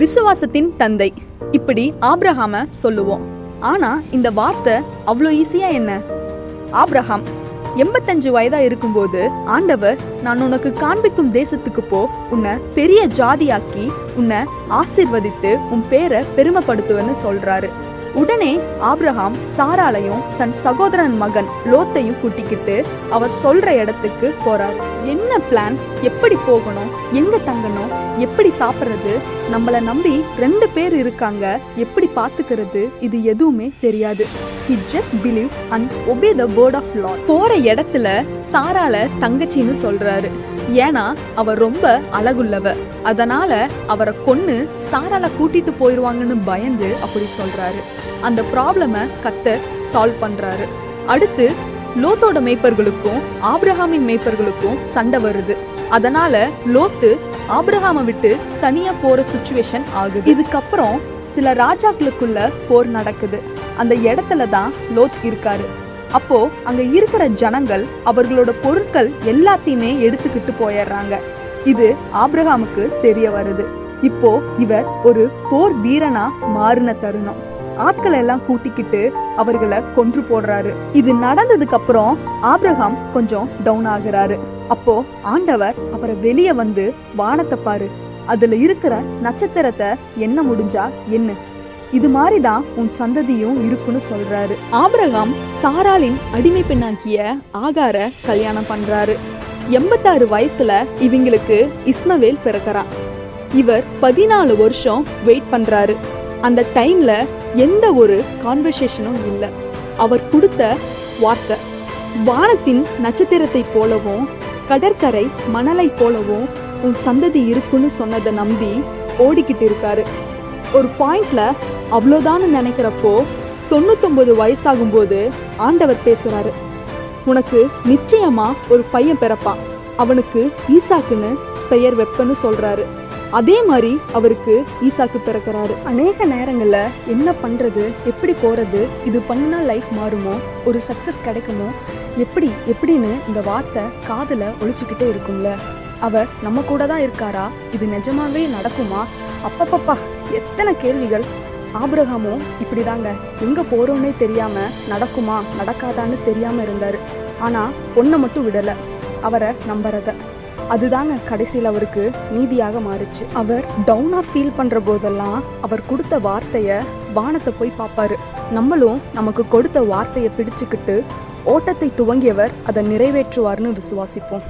விசுவாசத்தின் தந்தை. இப்படி ஆப்ரஹாம சொல்லுவோம். ஆனா இந்த வார்த்தை அவ்வளோ ஈஸியா என்ன? ஆப்ரஹாம் எண்பத்தஞ்சு வயதா இருக்கும்போது ஆண்டவர் நான் உனக்கு காண்பிக்கும் தேசத்துக்கு போ உன்னை பெரிய ஜாதியாக்கி உன்னை ஆசிர்வதித்து உன் பேரை பெருமைப்படுத்துவேன்னு சொல்றாரு. உடனே ஆப்ரஹாம் சாராலையும் தன் சகோதரன் மகன் லோத்தையும் கூட்டிக்கிட்டு அவர் சொல்ற இடத்துக்கு போறாரு. என்ன பிளான் எப்படி போகணும்? எங்க தங்கணும்? எப்படி சாப்பிட்றது? நம்மளை நம்பி ரெண்டு பேர் இருக்காங்க. எப்படி பாத்துக்கிறது? இது எதுவுமே தெரியாது. He just believe and obey the word of law போற இடத்துல சாரால தங்கச்சின்னு சொல்றாரு. ஏன்னா அவ ரொம்ப அழகுள்ளவ. அதனால அவரை கொன்று சாரால கூட்டிட்டு போயிருவாங்கன்னு பயந்து அப்படி சொல்றாரு. அந்த ப்ராப்ளம கத்த சால்வ் பண்றாரு. அடுத்து லோத்தோட மேய்ப்பர்களுக்கும் ஆப்ரஹாமின் மேய்ப்பர்களுக்கும் சண்டை வருது. அதனால லோத்து ஆபிரகாமை விட்டு தனியா போற சுச்சுவேஷன் ஆகுது. இதுக்கப்புறம் சில ராஜாக்களுக்குள்ள போர் நடக்குது. அந்த இடத்துல தான் லோத் இருக்காரு. அப்போ அங்க இருக்கிற ஜனங்கள் அவர்களோட பொருட்கள் எல்லாத்தையுமே எடுத்துக்கிட்டு போயிடுறாங்க. இது ஆப்ரஹாமுக்கு தெரிய வருது. இப்போ இவர் ஒரு போர் வீரனா மாறின தருணம். ஆட்களை எல்லாம் கூட்டிக்கிட்டு அவர்களை கொன்று போடுறாரு. இது நடந்ததுக்கு அப்புறம் ஆப்ரஹாம் கொஞ்சம் டவுன் ஆகுறாரு. அப்போ ஆண்டவர் அவரை வெளியே வந்து வானத்தை பாரு. அதுல இருக்கிற நட்சத்திரத்தை என்ன முடிஞ்சா என்ன இது மாதிரி தான் உன் சந்ததியும் இருக்குன்னு சொல்றாரு. ஆபிரகாம் சாராலின் அடிமை பெண்ணாகிய ஆகார கல்யாணம் பண்றாரு. எண்பத்தாறு வயசுல இவங்களுக்கு இஸ்மவேல் பிறக்கறான். இவர் பதினாலு வருஷம் வெயிட் பண்றாரு. அந்த டைம்ல எந்த ஒரு கான்வர்சேஷனும் இல்லை. அவர் கொடுத்த வார்த்தை வானத்தின் நட்சத்திரத்தை போலவும் கடற்கரை மணலை போலவும் உன் சந்ததி இருக்குன்னு சொன்னதை நம்பி ஓடிக்கிட்டு இருக்காரு. ஒரு பாயிண்ட்ல அவ்வளோதான்னு நினைக்கிறப்போ தொண்ணூத்தொன்பது வயசாகும்போது ஆண்டவர் பேசுறாரு. உனக்கு நிச்சயமா ஒரு பையன் பிறப்பான். அவனுக்கு ஈசாக்குன்னு பெயர் வெப்பன்னு சொல்றாரு. அதே மாதிரி அவருக்கு ஈசாக்கு பிறக்கிறாரு. அநேக நேரங்கள்ல என்ன பண்றது எப்படி போறது இது பண்ணினா லைஃப் மாறுமோ ஒரு சக்சஸ் கிடைக்குமோ எப்படி எப்படின்னு இந்த வார்த்தை காதில் ஒழிச்சுக்கிட்டே இருக்கும்ல. அவர் நம்ம கூட தான் இருக்காரா இது நிஜமாவே நடக்குமா? அப்பப்பப்பா எத்தனை கேள்விகள். ஆபிரகாமும் இப்படிதாங்க எங்க போறோன்னே தெரியாம நடக்குமா நடக்காதான்னு தெரியாம இருந்தாரு. ஆனா ஒன்றை மட்டும் விடல அவரை நம்புறதை. அதுதாங்க கடைசியில் அவருக்கு நீதியாக மாறுச்சு. அவர் டவுனாக ஃபீல் பண்ணுற போதெல்லாம் அவர் கொடுத்த வார்த்தையை வானத்தை போய் பார்ப்பாரு. நம்மளும் நமக்கு கொடுத்த வார்த்தையை பிடிச்சுக்கிட்டு ஓட்டத்தை துவங்கியவர் அதை நிறைவேற்றுவார்னு விசுவாசிப்போம்.